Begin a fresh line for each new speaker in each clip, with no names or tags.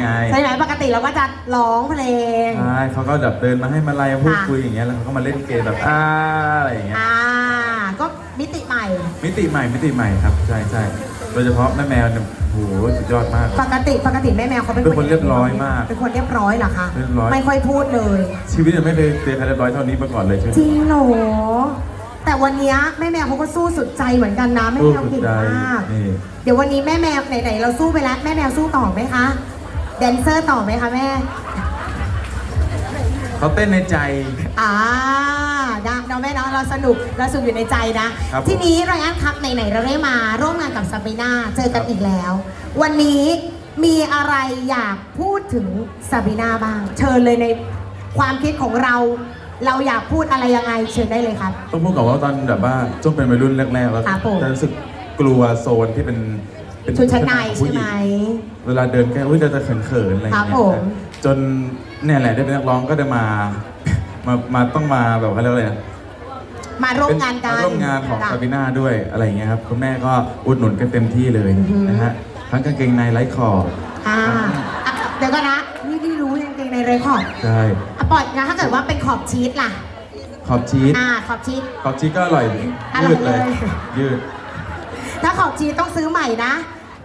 ไง
ใช่ไหมปกติเราก็จะร้องเพลง
ใช่เขาก็แบบเดินมาให้มาลัยพูด
ค่ะ
คุยอย่างเงี้ยแล้วเขาก็มาเล่นเกมแบบอ่าอะไรอย่างเงี้ย
อ่า ก็มิติใหม่
มิติใหม่มิติใหม่ครับใช่ใช่โดยเฉพาะแม่แมวเนี่ยโหสุดยอดมาก
ปกติปกติแม่แมวเขาเป็น
เป็นคนเรียบร้อยมาก
เป็นคนเรียบร้อยเหรอคะ
เรียบร้อย
ไม่ค่อยพูดเลย
ชีวิตยังไม่เคยเจอใครเรียบร้อยเท่านี้มาก่อนเลยใช่ไหม
จริงเหรอแต่วันเนี้ยแม่แมวเขาก็สู้สุดใจเหมือนกันนะแม่
สู้
แมว
สุด
เก่ง
ใจ
มาก
นี่
เดี๋ยววันนี้แม่แมวไหนๆเราสู้ไปแล้วแม่แมวสู้ต่อไหมคะ แดนเซอร์ต่อไหมคะแม่
เขาเต้นในใจ
อ่านะเราแม่เนาะเราสนุกเราสนุกอยู่ในใจนะ
ครับผม
ทีนี้ไรอันครับไหนๆเราได้มาร่วมงานกับซาบีนาเจอกันอีกแล้ว วันนี้มีอะไรอยากพูดถึงซาบีนาบ้าง เชิญเลยในความคิดของเรา เราอยากพูดอะไรยังไงเชิญได้เลยครับ
ต้องพูดก่อนว่าตอนแบบว่าช่วงเป็นวัยรุ่นแรกๆแล้ว
ครับผม
จะรู้สึกกลัวโซนที่เป็น เป็น
ชุดชั้นใน
ผู้
ใช่
ญิ
ไหม
ง เวลาเดินแค่อุ้ยเราจะเขินๆอะไรอย่าง
ครับ
เงี้
ผม
ยจนเนี่ยแหละได้เป็นนักร้องก็ได้มา มามาต้องมาแบบเขาเรียกว่าอะไรนะ
มาร่วมงานกัน
เป็ร่วมงานของ
จ้ะ
ซาบิน่าด้วยอะไรอย่างเงี้ยครับคุณแม่ก็อุดหนุนกันเต็มที่เลย
อือฮึ
นะฮะทั้งกางเกงในไร้ขอบ
อ่าอะเดี๋ยวก็นะนี่นี่รู้จริงๆในเรคคอร์ด
ใช่
อะปล่อยนะถ้าเกิดว่าเป็นขอบชีสล่ะ
ขอบชีส
อ่าขอบชีส
ขอบชีสก็อร่อย
อร่อย
ยืดเลย
เลย
ยืด
ถ้าขอบชีสต้องซื้อใหม่นะ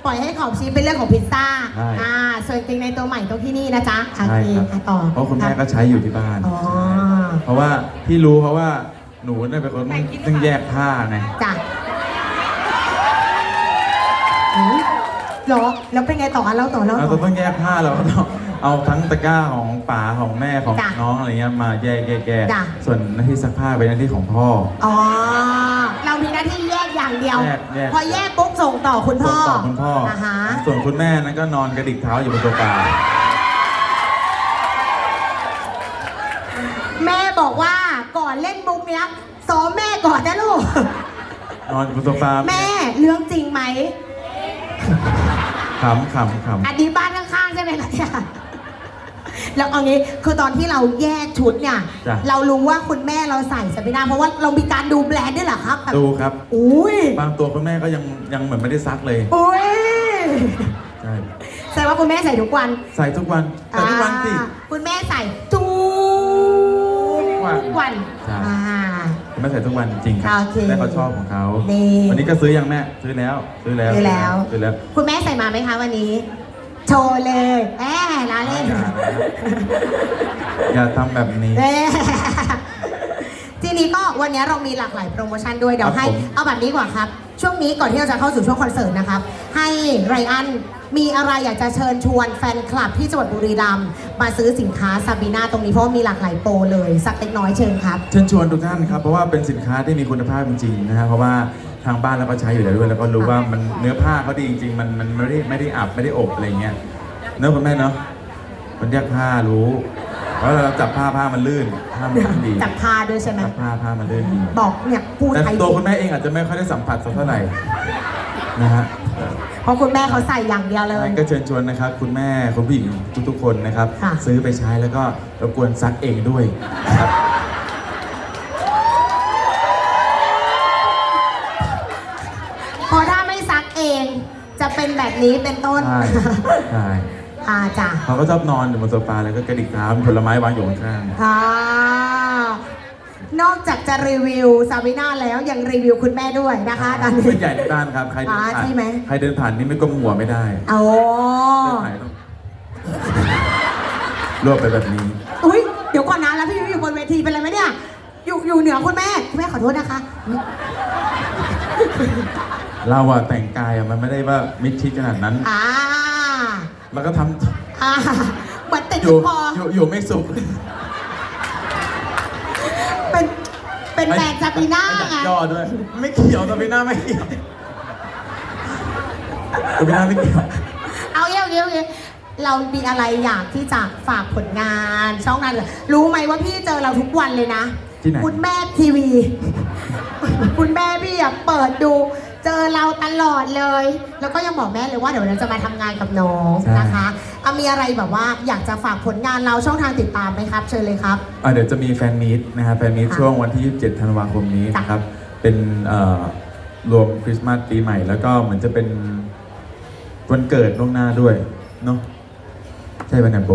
ปล่อยให้ขอบชีสเป็นเรื่องของพิซซ่า
ใช่
อ่าส่วนจริงในตัวใหม่ตรงที่นี่นะจ๊ะโอ
ใช่
เค
ครับ
อะต่อ
เพราะคุณแม่ก็ใช้อยู่ที่บ้าน
อ๋อ
เพราะว่าที่รู้เพราะว่าหนูเนี่ยเป็นคนต้องแยกผ้าไง
จ้ะอืมเหรอ แล้วเป็นไงต่ออะเล่าต่อเล่า
เรา
ต่อ
ต้องแยกผ้าเราก็ต้องเอาทั้งตะกร้าของป๋าของแม่ของ
จ้ะ
น้องอะไรเงี้ยมาแยกแยกแยก
จ้ะ
ส่วนหน้าที่ซักผ้าเป็นหน้าที่ของพ่อ
อ๋อเรา มีหน้าที่แยกอย่างเดียว
แยกแยก
พอแยกปุ๊บส่งต่อคุณพ่
ส่
อง
ต่อคุณพ่ออ
อ่าฮะ
ส่วนคุณแม่นั้นก็นอนกระดิกเท้าอยู่บนโซฟา
แม่บอกว่าก่อนเล่นมุกเนี้ยซ้อมแม่ก่อนนะลูก
นอนบนโซฟา
แม่เรื่องจริงไหม
ขำขำข
อันนี้บ้านข้างๆใช่ไหมคะเนี่ย แล้วเอางี้คือตอนที่เราแยกชุดเนี่ย
จ้ะ
เรารู้ว่าคุณแม่เราใส่สปินาเพราะว่าเรามีการดูแบรนด์ด้วยเหรอครับแบบ
ดูครับ
อุ้ย
บางตัวคุณแม่ก็ยังยังเหมือนไม่ได้ซักเลย
อุ้ย
ใช่
แสดงว่าคุณแม่ใส่ทุกวัน
ใส่ทุกวันใส่ทุกวันสิ
อ่าคุณแม่ใส่ทุก
วัน
วัน
ใช่
อ่า
คุณแม่ใส่ทุกวันจริงครับ
โอเค
แม่เขาชอบของเขา
นี่
วันนี้ก็ซื้อยังแม่ ซื้อแล้ว ซื้อแล้ว
ซื้อแล้ว
ซื้อแล้ว
คุณแม่ใส่มาไหมคะวันนี้ โชว์เลยแหมล้อเล่น
อย่าอย่าทำแบบนี้
เอ้ยทีนี้ก็วันนี้เรามีหลากหลายโปรโมชั่นด้วยเดี๋ยวให้
ครับผม
เอาแบบนี้กว่าครับ ช่วงนี้ก่อนที่เราจะเข้าสู่ช่วงคอนเสิร์ตนะครับ ให้ไรอันมีอะไรอยากจะเชิญชวนแฟนคลับที่จังหวัดบุรีรัมย์มาซื้อสินค้าซาบีนาตรงนี้เพราะว่ามีหลากหลายโปรเลย สักเล็กน้อยเชิญครับ
เชิญชวนทุกท่านครับเพราะว่าเป็นสินค้าที่มีคุณภาพจริงๆนะฮะเพราะว่า ทางบ้านเราก็ใช้อยู่แล้วด้วยแล้วก็รู้ว่ามันเนื้อผ้าเขาดีจริงๆมันมันไม่ได้ไม่ได้อับไม่ได้อบอะไรเงี้ยเนื้อะคุณแม่เนาะมันแยกผ้ารู้เพราะเราจับผ้าผ้ามันลื่นผ้ามันลื่นดี
จับพาด้วยใช่ไหม
จับผ้าผ้ามันลื่นดี
บอกเนี่ยพูด
แต่
ไทย
ตัวคุณแม่เองอาจจะไม่ค่อยได้สัมผัสสักเท่าไหร่นะฮะ
เพราะคุณแม่เขาใส่อย่างเดียวเลย
ก็เชิญชวนนะครับ คุณแม่คุณผู้หญิงทุกๆคนนะครับ
ค่ะ
ซื้อไปใช้แล้วก็รบกวนซักเองด้วยนะครับ
เพราะถ้าไม่ซักเองจะเป็นแบบนี้เป็นต้น
ใช่ใช่
อ่าจ้ะ
เขาก็ชอบนอนอยู่บนโซฟาแล้วก็กระดิกเท้ามีผลไม้วางอยู่ข้าง
อ่านอกจากจะรีวิวซาบิน่าแล้วยังรีวิวคุณแม่ด้วยนะคะตอนนี้
เป็นใหญ่ในด้านครับ ใครเดิน
อ่า
ผ่าน
ใช่ไหม
ใครเดินผ่านนี่ไม่ก้มหัวไม่ได้
โอ้
เดินผ่านต้องรวบไปแบบนี้
อุ้ยเดี๋ยวก่อนนะแล้วพี่ยุ้ยอยู่บนเวทีเป็นอะไรไหมเนี่ย อยู่อยู่เหนือคุณแม่คุณแม่ขอโทษนะคะ
เราอะแต่งกายอะมันไม่ได้ว่ามิดชิดขนาดนั้น
อ่า
แล้วก็ทำ
อ่าเหมือนติด
อยู่
คอ
อยู่อยู่ไม่สุข
เป็น เป็นแบรนด์ซาบิน่า
ไม่อย
ไง
กย่อด้วย ไม่เกี่ยวตาบิน่าไม่เกี่ยวตาบิน่าไม่เกี่ยว
เอาเยอะเยอะเยอะเรามีอะไรอยากที่จะฝากผลงาน ช่องนั้นเหรอรู้ไหมว่าพี่เจอเราทุกวันเลยนะ
ที่ไหน
คุณแม่ทีวี คุณแม่พี่อะเปิดดู เจอเราตลอดเลย แล้วก็ยังบอกแม่เลยว่าเดี๋ยวเราจะมาทำงานกับน้องนะคะเอามีอะไรแบบว่าอยากจะฝากผลงานเราช่องทางติดตามไหมครับ เชิญเลยครับ
อะเดี๋ยวจะมีแฟนมีตนะครับแฟนมีต
ค่ะ
ช่วงวันที่ 27 ธันวาคมนี้
จ้ะ
นะครับ เป็นเอ่อรวมคริสต์มาสปีใหม่ แล้วก็เหมือนจะเป็นวันเกิดล่วงหน้าด้วยเนาะใช่ป่ะเนยโบ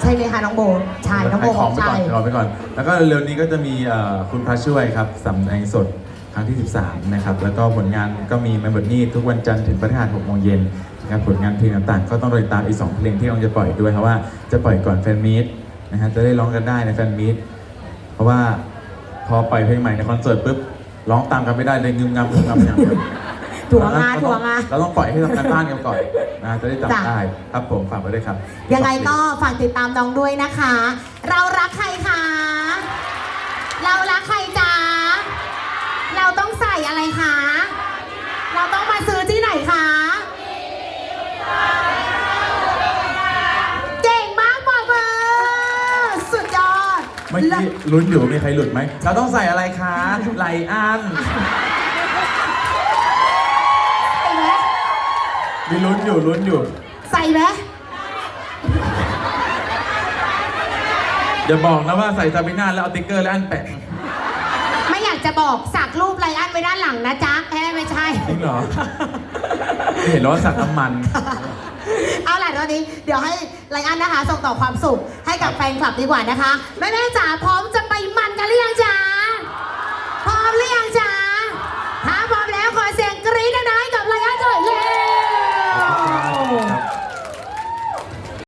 ใช่ไหมคะน้องโบใช่น้องโบ
ให้ของไป
ใช่
ก่อนขอไปก่อน แล้วก็เร็วๆนี้ก็จะมีเอ่อคุณพระช่วยครับสำแดงสด ครั้งที่ 13 นะครับ แล้วก็ผลงานก็มีแมนบทนี่ทุกวันจันทร์ถึงพฤหัส6โมงเย็นนะครับผลงานเพลงต่างๆ ก็ต้องรอติดตามอีก 2 เพลงที่กำลังจะปล่อยด้วยเพราะว่าจะปล่อยก่อนแฟนมีตนะฮะจะได้ร้องกันได้ในแฟนมีตเพราะว่าพอปล่อยเพลงใหม่ในคอนเสิร์ตปุ๊บร้องตามกันไม่ได้เลยงึมงำงึมงำอย่างเดียว
ถั่วงาถั่วงา
เราต้องปล่อยให้ทำการบ้านกันก่อนนะจะได้
จ้ะ
จำได้ครับผมฝากไว้ด้วยครับ
ยังไงก็ฝากติดตามน้องด้วยนะคะ เรารักใครคะเรารักใคร เมื่อกี้
ลุ้นอยู่มีใครหลุดไหม เราต้องใส่อะไรคะไหลอัน
ใส่ไหม
มีลุ้นอยู่ลุ้นอยู่
ใส่ไหม
อย่าบอกนะว่าใส่ซาบิน่าแล้วเอาติ๊กเกอร์และอันแปะ
ไม่อยากจะบอกสักรูปไลอันไว้ด้านหลังนะจ๊ะแค่ไม่ใช่
จริงเหรอไม่เห็นแล้วว่าสักน้ำมัน
เอานนี้ เดี๋ยวให้ไลอันนะคะ ส่งต่อความสุขให้กับแฟนคลับดีกว่านะคะ แม่แม่จ๋าพร้อมจะไปมันกันหรือยังจ๋าพร้อมหรือยังจ๋า